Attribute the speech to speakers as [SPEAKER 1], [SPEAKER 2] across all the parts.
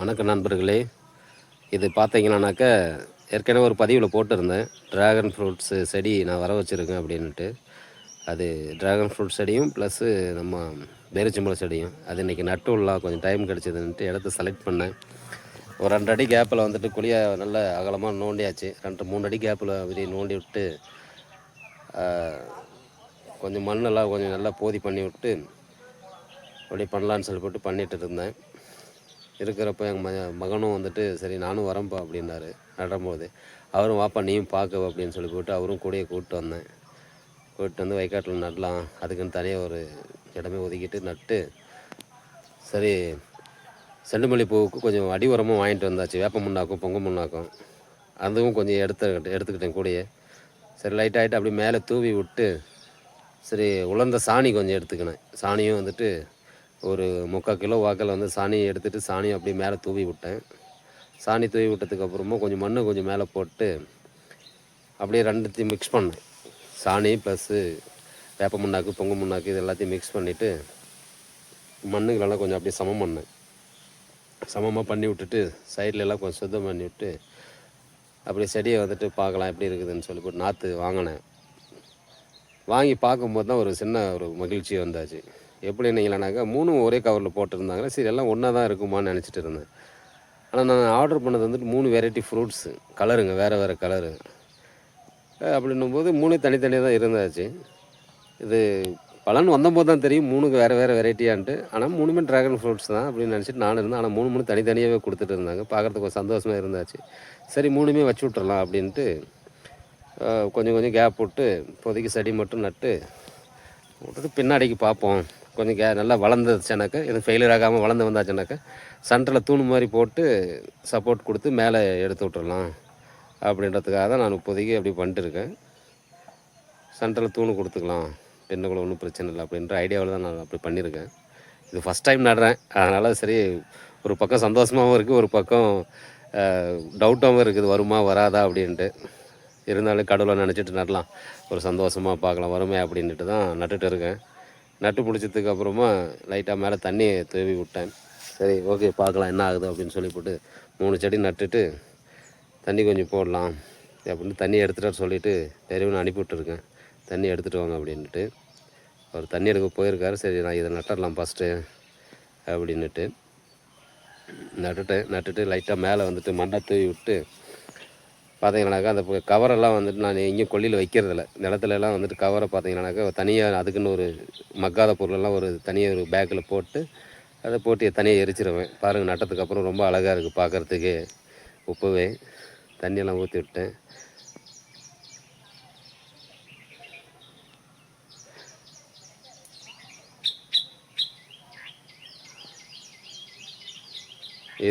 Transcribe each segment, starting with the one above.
[SPEAKER 1] வணக்கம் நண்பர்களே. இது பார்த்தீங்கன்னாக்க ஏற்கனவே ஒரு பதிவில் போட்டிருந்தேன். ட்ராகன் ஃப்ரூட்ஸு செடி நான் வர வச்சுருக்கேன் அப்படின்ட்டு அது ட்ராகன் ஃப்ரூட் செடியும் ப்ளஸ்ஸு நம்ம பேரிச்சம்பழ செடியும். அது இன்றைக்கி நட்டு விடலாம் கொஞ்சம் டைம் கிடச்சிதுன்ட்டு இடத்த செலக்ட் பண்ணேன். ஒரு ரெண்டு அடி கேப்பில் வந்துட்டு குழியை நல்ல அகலமாக நோண்டியாச்சு. ரெண்டு மூணு அடி கேப்பில் அப்படி நோண்டி விட்டு கொஞ்சம் மண்ணெல்லாம் கொஞ்சம் நல்லா போதி பண்ணி விட்டு அப்படி பண்ணலான்னு சொல்லி போட்டு பண்ணிகிட்டு இருந்தேன். இருக்கிறப்ப எங்கள் ம மகனும் வந்துட்டு சரி நானும் வரேன்ப்பா அப்படின்னாரு. நடும்போது அவரும் வாப்பா நீயும் பார்க்க அப்படின்னு சொல்லி போட்டு அவரும் கூடயே கூப்பிட்டு வந்தேன். கூப்பிட்டு வந்து வைக்காட்டில் நடலாம். அதுக்குன்னு தனியாக ஒரு இடமே ஒதுக்கிட்டு நட்டு சரி செண்டுமல்லி பூவுக்கு கொஞ்சம் அடி உரமும் வாங்கிட்டு வந்தாச்சு. வேப்ப முன்னாக்கும் பொங்க முன்னாக்கும் அதுவும் கொஞ்சம் எடுத்து எடுத்துக்கிட்டேன் கூடயே. சரி லைட்டாகிட்டு அப்படியே மேலே தூவி விட்டு சரி உலர்ந்த சாணி கொஞ்சம் எடுத்துக்கினேன். சாணியும் வந்துட்டு ஒரு முக்கால் கிலோ வாக்கில் வந்து சாணியை எடுத்துகிட்டு சாணியை அப்படியே மேலே தூவி விட்டேன். சாணி தூவி விட்டதுக்கப்புறமா கொஞ்சம் மண்ணை கொஞ்சம் மேலே போட்டு அப்படியே ரெண்டுத்தையும் மிக்ஸ் பண்ணேன். சாணி ப்ளஸ்ஸு வேப்ப முன்னாக்கு பொங்கு முன்னாக்கு இது எல்லாத்தையும் மிக்ஸ் பண்ணிவிட்டு மண்ணுகளெல்லாம் கொஞ்சம் அப்படியே சமம் பண்ணேன். சமமாக பண்ணி விட்டுட்டு சைடுல எல்லாம் கொஞ்சம் சுத்தம் பண்ணி விட்டு அப்படியே செடியை வந்துட்டு பார்க்கலாம் எப்படி இருக்குதுன்னு சொல்லி போட்டு நாற்று வாங்கினேன். வாங்கி பார்க்கும்போது தான் ஒரு சின்ன ஒரு மகிழ்ச்சி வந்தாச்சு. எப்படினீங்களானாக்கா மூணும் ஒரே கவரில் போட்டிருந்தாங்க. சரி எல்லாம் ஒன்றா தான் இருக்குமான்னு நினச்சிட்டு இருந்தேன். ஆனால் நான் ஆர்டர் பண்ணது வந்துட்டு மூணு வெரைட்டி ஃப்ரூட்ஸு கலருங்க வேறு வேறு கலரு அப்படின்னும் போது மூணு தனித்தனியாக தான் இருந்தாச்சு. இது பலன் வந்தபோது தான் தெரியும் மூணுக்கு வேறு வேறு வெரைட்டியான்ட்டு ஆனால் மூணுமே ட்ராகன் ஃப்ரூட்ஸ் தான் அப்படின்னு நினச்சிட்டு நானும் இருந்தேன். ஆனால் மூணு மூணு தனித்தனியாகவே கொடுத்துட்டு இருந்தாங்க. பார்க்குறதுக்கு கொஞ்சம் சந்தோஷமாக இருந்தாச்சு. சரி மூணுமே வச்சு விட்றலாம் அப்படின்ட்டு கொஞ்சம் கொஞ்சம் கேப் விட்டு இப்போதைக்கு செடி மட்டும் நட்டு விட்டுட்டு பின்னாடிக்கு பார்ப்போம். கொஞ்சம் கே நல்லா வளர்ந்துச்சுனாக்கா எதுவும் ஃபெயிலியர் ஆகாமல் வளர்ந்து வந்தாச்சுனாக்கா சென்டரில் தூண் மாதிரி போட்டு சப்போர்ட் கொடுத்து மேலே எடுத்து விட்டுறலாம் அப்படின்றதுக்காக தான் நான் இப்போதைக்கு அப்படி பண்ணிட்டு இருக்கேன். சென்டரில் தூண் கொடுத்துக்கலாம். பெண்ணுக்குள்ள ஒன்றும் பிரச்சனை இல்லை அப்படின்ற ஐடியாவில் தான் நான் அப்படி பண்ணியிருக்கேன். இது ஃபஸ்ட் டைம் நடுறேன். அதனால் சரி ஒரு பக்கம் சந்தோஷமாகவும் இருக்குது ஒரு பக்கம் டவுட்டாகவும் இருக்குது. வருமா வராதா அப்படின்ட்டு. இருந்தாலும் கடவுளை நினச்சிட்டு நடலாம். ஒரு சந்தோஷமாக பார்க்கலாம் வருமே அப்படின்ட்டு தான் நட்டுட்டு இருக்கேன். நட்டு முடிச்சதுக்கு அப்புறமா லைட்டாக மேலே தண்ணி தூவி விட்டேன். சரி ஓகே பார்க்கலாம் என்ன ஆகுது அப்படின்னு சொல்லி போட்டு மூணு செடி நட்டுட்டு தண்ணி கொஞ்சம் போடலாம் அப்படின்னு தண்ணி எடுத்துகிட்டு சொல்லிவிட்டு சொல்லிட்டு அனுப்பிவிட்டுருக்கேன் தண்ணி எடுத்துகிட்டு வாங்க அப்படின்ட்டு அவர் தண்ணி எடுக்க போயிருக்காரு. சரி நான் இதை நட்டுடலாம் ஃபஸ்ட்டு அப்படின்னுட்டு. நட்டுட்டு நட்டுட்டு லைட்டாக மேலே வந்துட்டு மண்ணை தூவி விட்டு பார்த்தீங்கன்னாக்கா அந்த கவரெல்லாம் வந்துட்டு நான் எங்கேயும் கொல்லியில் வைக்கிறதில்ல. நிலத்துலலாம் வந்துட்டு கவரை பார்த்தீங்கன்னாக்கா தனியாக அதுக்குன்னு ஒரு மக்காத பொருளெல்லாம் ஒரு தனியாக ஒரு பேக்கில் போட்டு அதை போட்டு தனியாக எரிச்சிருவேன். பாருங்கள் நட்டதுக்கு அப்புறம் ரொம்ப அழகாக இருக்குது பார்க்குறதுக்கு உப்புவே தண்ணியெல்லாம் ஊற்றி விட்டேன்.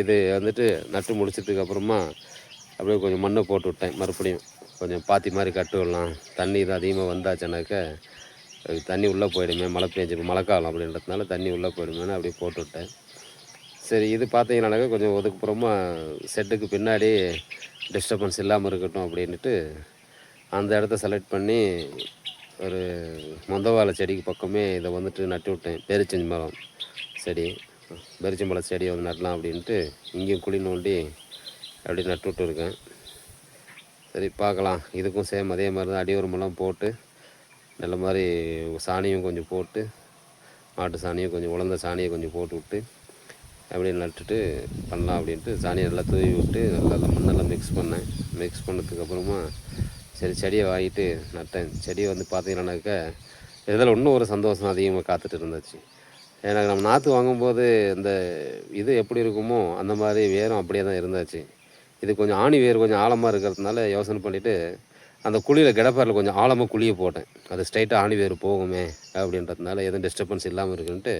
[SPEAKER 1] இது வந்துட்டு நட்டு முடிச்சதுக்கு அப்புறமா அப்படியே கொஞ்சம் மண்ணை போட்டு விட்டேன். மறுபடியும் கொஞ்சம் பாத்தி மாதிரி கட்டு விடலாம். தண்ணி இது அதிகமாக வந்தாச்சுனாக்க தண்ணி உள்ளே போயிடுமே. மழை பெஞ்சு மழைக்காலம் அப்படின்றதுனால தண்ணி உள்ளே போயிடுமேனு அப்படியே போட்டு விட்டேன். சரி இது பார்த்தீங்கனாக்கா கொஞ்சம் ஒதுக்குப்புறமா செட்டுக்கு பின்னாடி டிஸ்டர்பன்ஸ் இல்லாமல் இருக்கட்டும் அப்படின்ட்டு அந்த இடத்த செலக்ட் பண்ணி ஒரு மொந்தவாழை செடிக்கு பக்கமே இதை வந்துட்டு நட்டு விட்டேன். பேரிச்சஞ்சி மரம் செடி பேரிச்சம்பழம் செடியை வந்து நடலாம் அப்படின்ட்டு இங்கேயும் குழி நோண்டி அப்படி நட்டு விட்டுருக்கேன் சரி பார்க்கலாம். இதுக்கும் சேம் அதே மாதிரி தான். அடியுரமெல்லாம் போட்டு நல்ல மாதிரி சாணியும் கொஞ்சம் போட்டு மாட்டு சாணியும் கொஞ்சம் உலர்ந்த சாணியை கொஞ்சம் போட்டு விட்டு அப்படியே நட்டுட்டு பண்ணலாம் அப்படின்ட்டு சாணியை நல்லா தூவி விட்டு நல்லா மண்ணெல்லாம் மிக்ஸ் பண்ணேன். மிக்ஸ் பண்ணதுக்கப்புறமா சரி செடியை வாங்கிட்டு நட்டேன். செடியை வந்து பார்த்தீங்கன்னாக்கா இதில் இன்னும் ஒரு சந்தோஷம் அதிகமாக காத்துட்டு இருந்துச்சு. எனக்கு நம்ம நாற்று வாங்கும்போது இந்த இது எப்படி இருக்குமோ அந்த மாதிரி வேரும் அப்படியே தான் இருந்தாச்சு. இது கொஞ்சம் ஆணி வேர் கொஞ்சம் ஆழமாக இருக்கிறதுனால யோசனை பண்ணிவிட்டு அந்த குழியில் கிடப்பாரில் கொஞ்சம் ஆழமாக குழியை போட்டேன். அது ஸ்ட்ரைட்டாக ஆணி வேர் போகுமே அப்படின்றதுனால எதுவும் டிஸ்டர்பன்ஸ் இல்லாமல் இருக்குன்ட்டு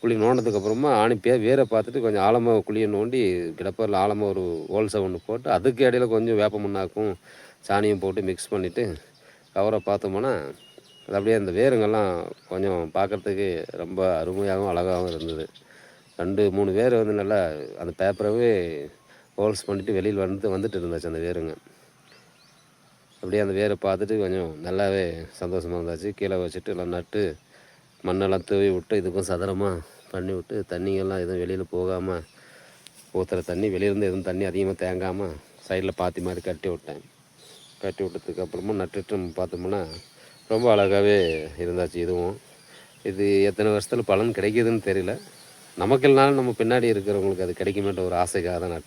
[SPEAKER 1] குழி நோண்டதுக்கப்புறமா ஆணி பே வேரை பார்த்துட்டு கொஞ்சம் ஆழமாக குழியை நோண்டி கிடப்பாரில் ஆழமாக ஒரு ஹோல்ஸை ஒன்று போட்டு அதுக்கு இடையில கொஞ்சம் வேப்ப முன்னாக்கும் சாணியும் போட்டு மிக்ஸ் பண்ணிவிட்டு கவரை பார்த்தோம்னா அது அப்படியே அந்த வேருங்கெல்லாம் கொஞ்சம் பார்க்குறதுக்கு ரொம்ப அருமையாகவும் அழகாகவும் இருந்தது. ரெண்டு மூணு வேர் வந்து நல்லா அந்த பேப்பரவே ஹோல்ஸ் பண்ணிவிட்டு வெளியில் வந்து வந்துட்டு இருந்தாச்சு அந்த வேருங்க. அப்படியே அந்த வேரை பார்த்துட்டு கொஞ்சம் நல்லாவே சந்தோஷமாக இருந்தாச்சு. கீழே வச்சுட்டு எல்லாம் நட்டு மண்ணெல்லாம் தூவி விட்டு இதுக்கும் சதுரமாக பண்ணி விட்டு தண்ணியெல்லாம் எதுவும் வெளியில் போகாமல் ஊற்றுற தண்ணி வெளியிலேருந்து எதுவும் தண்ணி அதிகமாக தேங்காமல் சைடில் பாத்தி மாதிரி கட்டி விட்டேன். கட்டி விட்டதுக்கப்புறமா நட்டுட்டு பார்த்தோம்னா ரொம்ப அழகாகவே இருந்தாச்சு இதுவும். இது எத்தனை வருஷத்தில் பலன் கிடைக்குதுன்னு தெரியல. நமக்கு இல்லைனாலும் நம்ம பின்னாடி இருக்கிறவங்களுக்கு அது கிடைக்குமேன்ற ஒரு ஆசைக்காக தான் நட்டேன்.